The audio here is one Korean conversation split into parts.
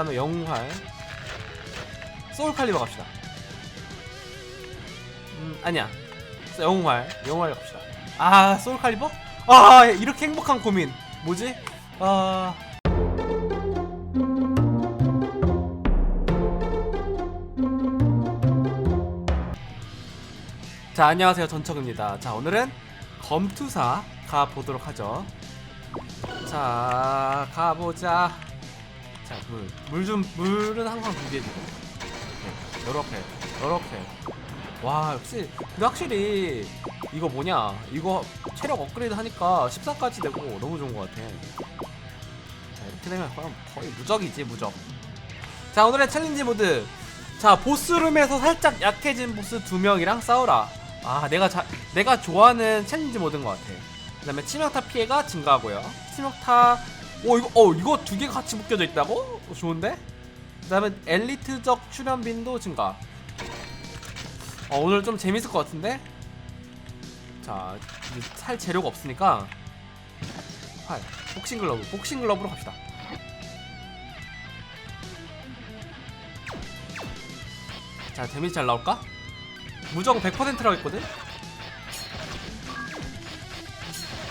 다음에 영웅활 소울 칼리버 갑시다 음 아니야 영웅활 영웅활 갑시다 아 소울 칼리버? 아 이렇게 행복한 고민 뭐지? 아 자, 안녕하세요. 전척입니다. 자, 오늘은 검투사 가보도록 하죠. 자, 가보자. 자, 물. 물 좀, 물은 항상 준비해주고. 네, 요렇게, 요렇게. 와, 역시, 근데 확실히, 이거 뭐냐. 이거 체력 업그레이드 하니까 14까지 되고 너무 좋은 것 같아. 자, 이렇게 되면 그럼 거의 무적이지, 무적. 자, 오늘의 챌린지 모드. 자, 보스룸에서 살짝 약해진 보스 두 명이랑 싸우라. 아, 내가 자, 내가 좋아하는 챌린지 모드인 것 같아. 그 다음에 치명타 피해가 증가하고요. 치명타, 오 이거, 어 이거 두 개 같이 묶여져 있다고? 어, 좋은데? 그다음에 엘리트적 출연 빈도 증가. 어, 오늘 좀 재밌을 것 같은데? 자, 살 재료가 없으니까 활, 복싱 글러브, 복싱 글러브로 갑시다. 자, 데미지 잘 나올까? 무조건 100%라고 했거든?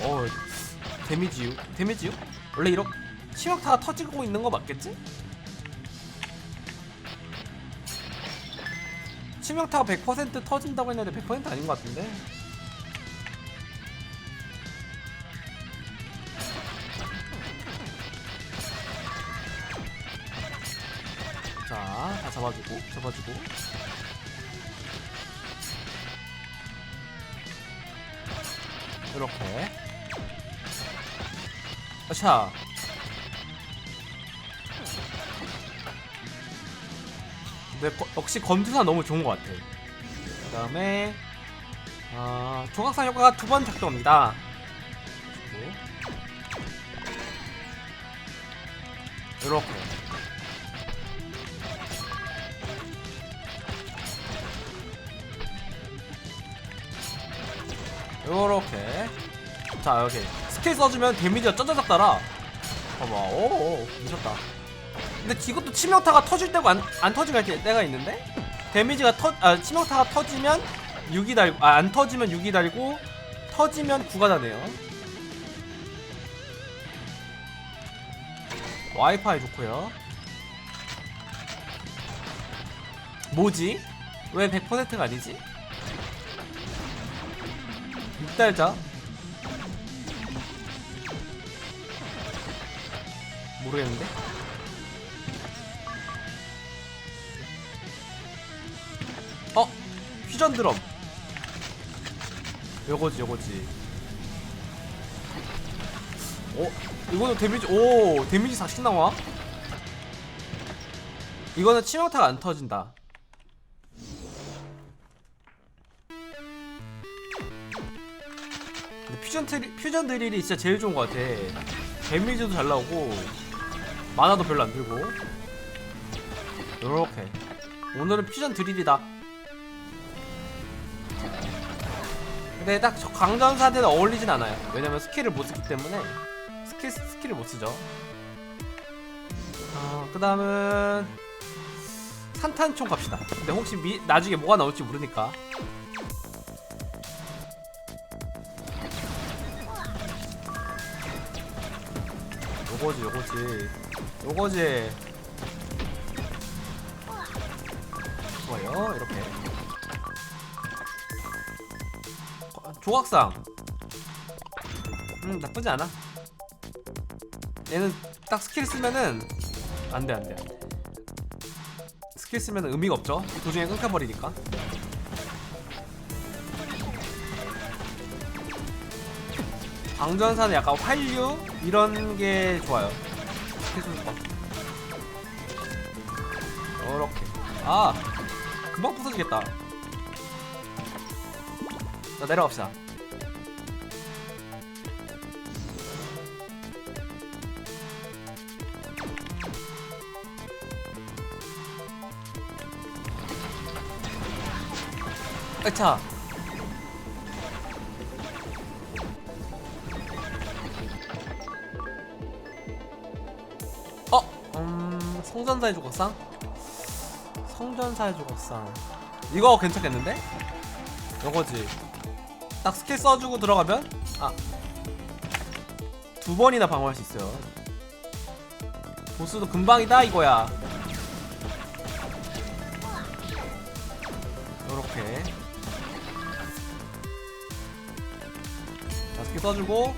어, 데미지 유. 데미지 유? 원래 이렇게 치명타가 터지고 있는 거 맞겠지? 치명타가 100% 터진다고 했는데 100% 아닌 것 같은데? 자, 다 잡아주고, 잡아주고. 이렇게. 아차. 근데 거- 역시 검투사 너무 좋은 것 같아. 그 다음에 어, 조각상 효과가 두 번 작동합니다. 이렇게. 요렇게 자 여기 스킬 써주면 데미지가 쩌쩌적 달아 봐봐 오 미쳤다 근데 이것도 치명타가 터질 때고 안, 안 터지고 할 때가 있는데 데미지가 터, 아, 치명타가 터지면 6이 달고 아, 안 터지면 6이 달고 터지면 9가 다네요 와이파이 좋고요 뭐지? 왜 100%가 아니지? 6달자? 모르겠는데? 어? 퓨전 드럼 요거지 요거지 어? 이거는 데미지 오 데미지 40 나와? 이거는 치명타가 안 터진다 근데 퓨전 트리, 퓨전 드릴이 진짜 제일 좋은 것 같아. 데미지도 잘 나오고 만화도 별로 안 들고. 요렇게. 오늘은 퓨전 드릴이다. 근데 딱저 강전사한테는 어울리진 않아요. 왜냐면 스킬을 못 쓰기 때문에 스킬 스킬을 못 쓰죠. 어, 그 다음은 산탄총 갑시다. 근데 혹시 미, 나중에 뭐가 나올지 모르니까 요거지 요거지 요거지. 좋아요 이렇게. 어, 조각상. 음 나쁘지 않아. 얘는 딱 스킬 쓰면은 안돼 안돼 안돼. 스킬 쓰면은 의미가 없죠. 도중에 끊겨버리니까. 방전사는 약간 활류? 이런 게 좋아요. 거. 이렇게. 아 금방 부서지겠다. 자 내려갑시다. 으차. 성전사의 조각상? 성전사의 조각상. 이거 괜찮겠는데? 요거지. 딱 스킬 써주고 들어가면 아두 번이나 방어할 수 있어요. 보스도 금방이다 이거야. 요렇게. 자 스킬 써주고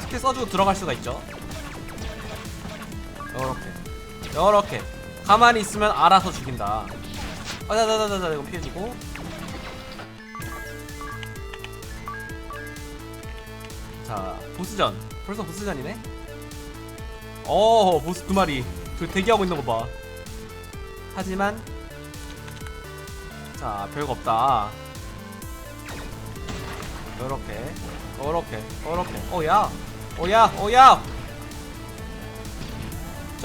스킬 써주고 들어갈 수가 있죠 요렇게 가만히 있으면 알아서 죽인다. 아자자자자 이거 피해주고. 자 보스전. 벌써 보스전이네? 어 보스 두 마리. 그 대기하고 있는 거봐. 하지만 자 별거 없다. 요렇게 요렇게 요렇게. 어야. 어야. 어야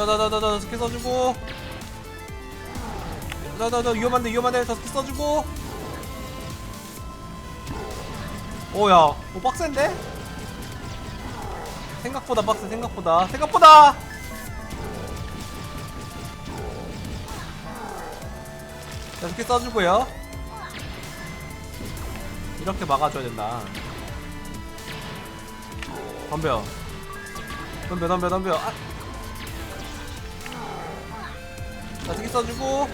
자자자자자 스킬 써주고. 자자자 위험한데 위험한데 저 스킬 써주고. 오야 오 빡센데? 생각보다 빡세 생각보다. 생각보다! 자 스킬 써주고요. 이렇게 막아줘야 된다. 덤벼. 덤벼 덤벼 덤벼. 아. 써주고.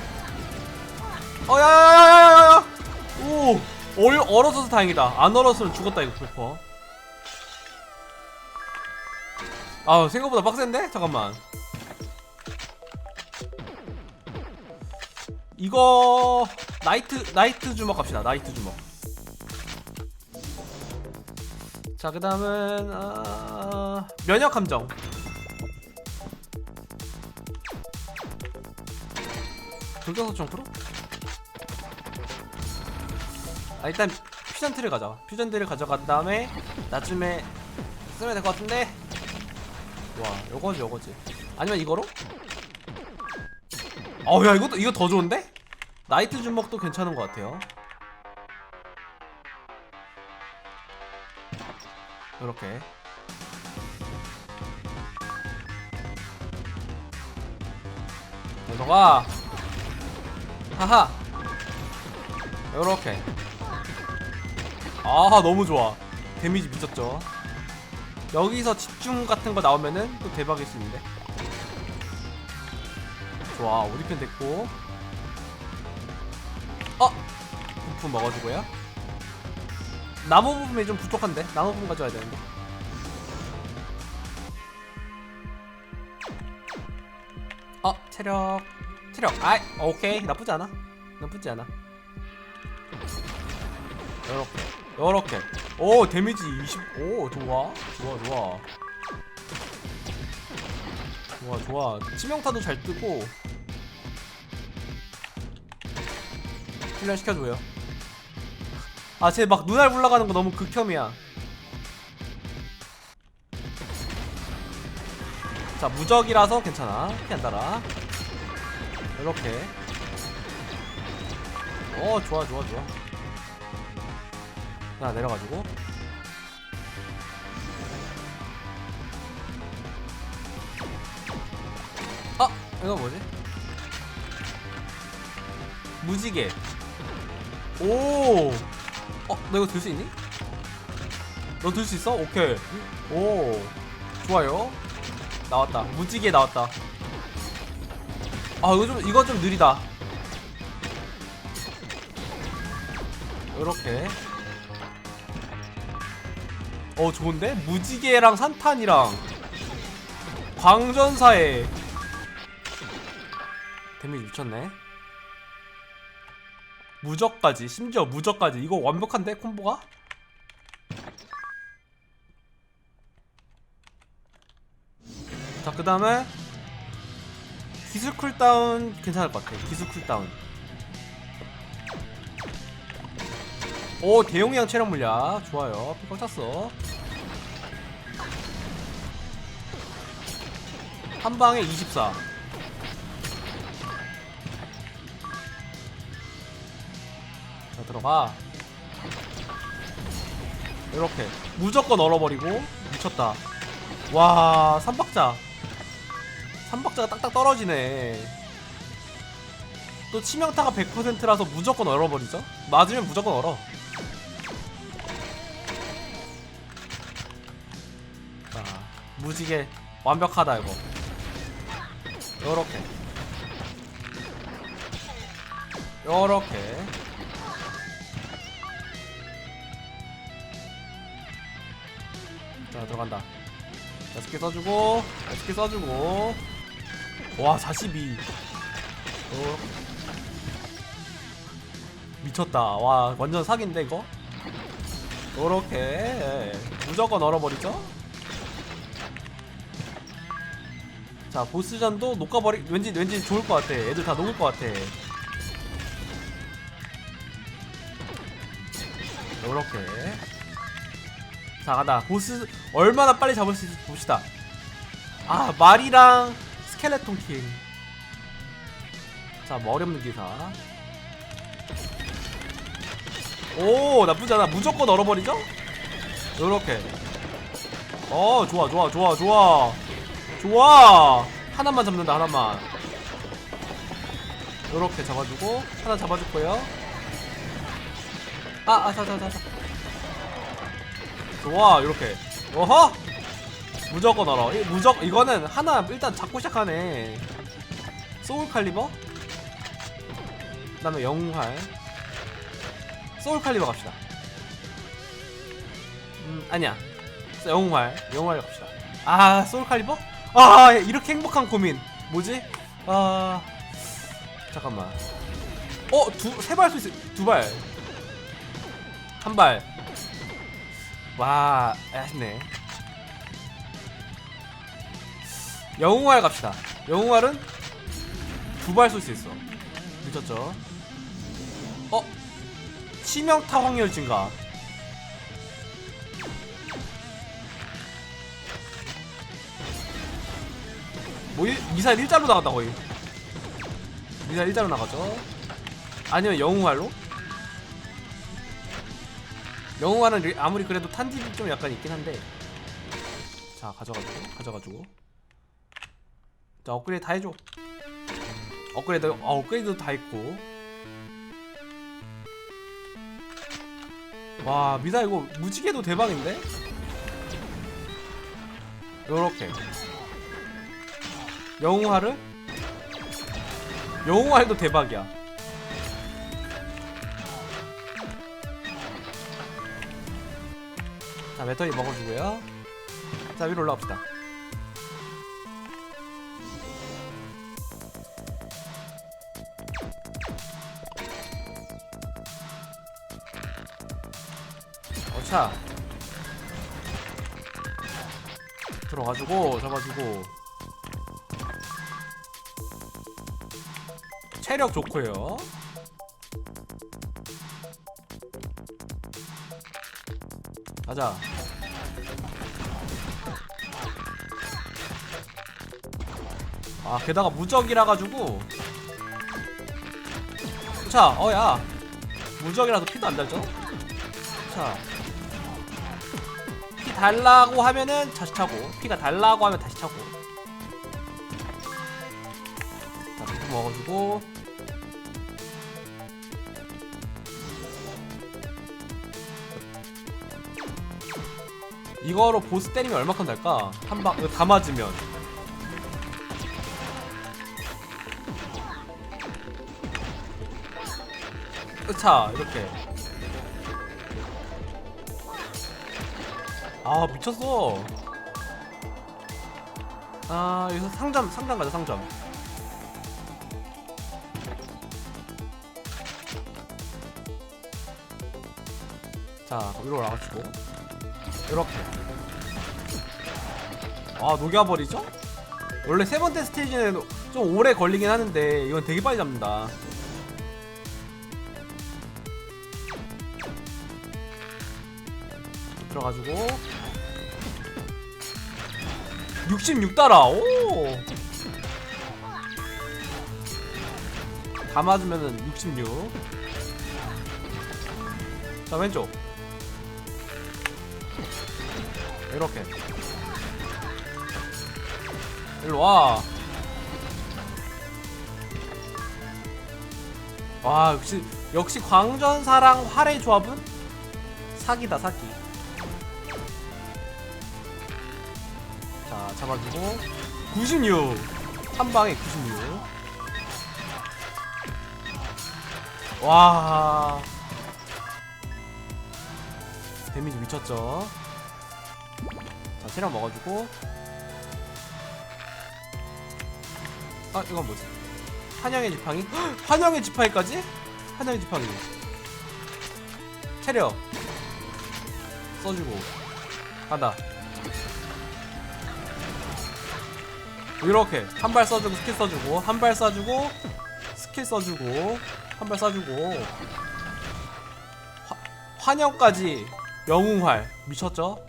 어야야야야야야 오 얼, 얼어져서 다행이다. 안 얼었으면 죽었다 이거 불퍼. 아 생각보다 빡센데? 잠깐만. 이거 나이트 나이트 주먹 갑시다. 나이트 주먹. 자 그 다음은 아, 면역 함정 불경소 청크로? 아 일단 퓨전 트를 가져 퓨전 트를 가져간 다음에 나중에 쓰면 될 것 같은데 와 요거지 요거지 아니면 이거로? 어야 이것도 이거 더 좋은데? 나이트 주먹도 괜찮은 것 같아요 요렇게 내려가 하하. 요렇게. 아 너무 좋아. 데미지 미쳤죠. 여기서 집중 같은 거 나오면은 또 대박일 수 있는데. 좋아 우리 편 됐고. 어? 부품 먹어주고요. 나무 부분이 좀 부족한데? 나무 부분 가져와야 되는데. 어 체력 체력 아이 오케이. 나쁘지 않아. 나쁘지 않아. 요렇게. 요렇게. 오 데미지 20오 좋아. 좋아 좋아. 좋아 좋아. 치명타도 잘 뜨고. 훈련 시켜줘요. 아 쟤 막 눈알 올라가는 거 너무 극혐이야. 자 무적이라서 괜찮아. 피안 달아 이렇게 어 좋아 좋아 좋아 자 내려가지고 아 이거 뭐지 무지개 오 어, 너 이거 들 수 있니? 너 들 수 있어? 오케이. 오, 좋아요. 나왔다. 무지개 나왔다. 아, 이거 좀, 이거 좀 느리다. 이렇게. 어, 좋은데? 무지개랑 산탄이랑 광전사에 데미지 미쳤네. 무적까지 심지어 무적까지 이거 완벽한데 콤보가? 자 그 다음에 기술 쿨다운 괜찮을 것 같아 기술 쿨다운. 오 대용량 체력 물약. 좋아요. 삐걱 찼어. 한 방에 24 자 들어가. 이렇게. 무조건 얼어버리고 미쳤다. 와 삼박자 삼박자가 딱딱 떨어지네. 또 치명타가 100%라서 무조건 얼어버리죠? 맞으면 무조건 얼어. 자 무지개 완벽하다 이거. 요렇게. 요렇게. 자 들어간다. 6개 써주고 6개 써주고 와 42. 어. 미쳤다. 와 완전 사기인데 이거? 요렇게 무조건 얼어버리죠? 자 보스전도 녹아버리 왠지 왠지 좋을 것 같아. 애들 다 녹을 것 같아. 요렇게. 자 가다 보스 얼마나 빨리 잡을 수 있을지 봅시다. 아 말이랑 스켈레톤 킹 자 뭐 어렵는 기사. 오 나쁘지 않아. 무조건 얼어버리죠? 요렇게. 어 좋아 좋아 좋아 좋아. 좋아. 하나만 잡는다 하나만. 요렇게 잡아주고 하나 잡아줄 거예요. 아 아 자 자 자 자. 좋아 요렇게. 어허 무조건 얼어. 이 무적 이거는 하나 일단 잡고 시작하네. 소울 칼리버? 그 다음에 영웅활 소울 칼리버 갑시다. 음 아니야. 영웅활 영웅활 갑시다. 아 소울 칼리버? 아 이렇게 행복한 고민. 뭐지? 아 잠깐만. 어 두 세발수 있어 두발 한 발. 와, 아쉽네. 영웅활 갑시다. 영웅활은 두 발 쏠 수 있어. 미쳤죠? 어? 치명타 확률 증가. 뭐, 일, 미사일 일자로 나갔다, 거의. 미사일 일자로 나가죠. 아니면 영웅활로? 리- 아무리 그래도 탄딜이 좀 약간 있긴 한데 자 가져가지고 가져가지고 자 업그레이드 다 해줘. 업그레이드 아 업그레이드도 다 있고. 와 미사 이거 무지개도 대박인데? 요렇게. 영웅화를? 영웅화도 대박이야. 자 배터리 먹어주고요. 자 위로 올라갑시다 차. 들어가지고 잡아주고. 체력 좋고요. 가자. 아 게다가 무적이라 가지고. 자 어야. 무적이라서 피도 안 달죠? 자피 달라고 하면은 다시 차고 피가 달라고 하면 다시 차고. 자 부품 먹어주고. 이거로 보스 때리면 얼마큼 달까? 한방 이거 다 맞으면. 으차 이렇게 아 미쳤어. 아 여기서 상점 상점 가자 상점. 자 위로 올라가지고. 이렇게. 아 녹여버리죠? 원래 세 번째 스테이지는 좀 오래 걸리긴 하는데 이건 되게 빨리 잡는다. 들어가지고 66달러 오! 다 맞으면은 66자 왼쪽. 이렇게. 일로와. 와 역시 역시 광전사랑 활의 조합은 사기다 사기. 잡아주고 96 한 방에 96 와. 데미지 미쳤죠? 자 체력 먹어주고. 아 이건 뭐지? 환영의 지팡이? 헉, 환영의 지팡이까지? 환영의 지팡이. 체력. 써주고. 간다 이렇게 한 발 써주고 스킬 써주고 한 발 쏴주고 스킬 써주고 한 발 쏴주고 화, 환영까지 영웅활 미쳤죠?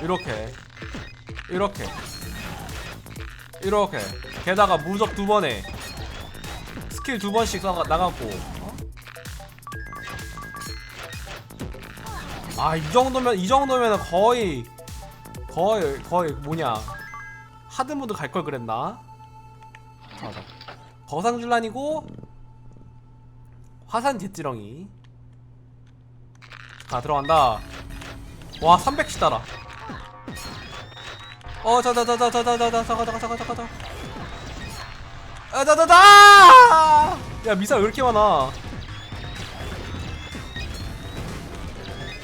이렇게 이렇게 이렇게 게다가 무적 두 번에 스킬 두 번씩 쏴가 나가고 어? 아이 정도면 이 정도면 거의 거의 거의 뭐냐 하드 모드 갈 걸 그랬나? 맞아. 거상줄란이고 화산 jet지렁이 자 들어간다. 와 300씩 달아. 어 자자자자자자자자 잠깐 잠깐 잠깐 잠깐 잠깐. 아 자자자! 야 미사일 왜 이렇게 많아?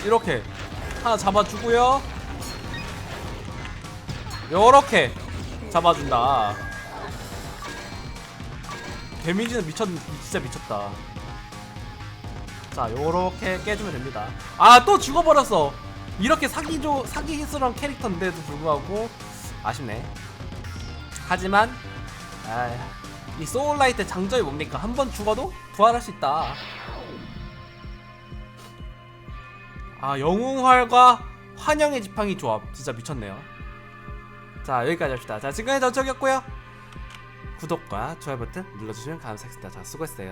이렇게 하나 잡아주고요. 요렇게 잡아준다. 데미지는 미쳤, 진짜 미쳤다. 자, 요렇게 깨주면 됩니다. 아, 또 죽어버렸어. 이렇게 사기조, 사기스러운 캐릭터인데도 불구하고 아쉽네. 하지만, 아, 이 소울라이트 장점이 뭡니까? 한 번 죽어도 부활할 수 있다. 아, 영웅활과 환영의 지팡이 조합 진짜 미쳤네요. 자 여기까지 합시다. 자 지금까지 저쪽이었고요. 구독과 좋아요 버튼 눌러주시면 감사하겠습니다. 자 수고했어요.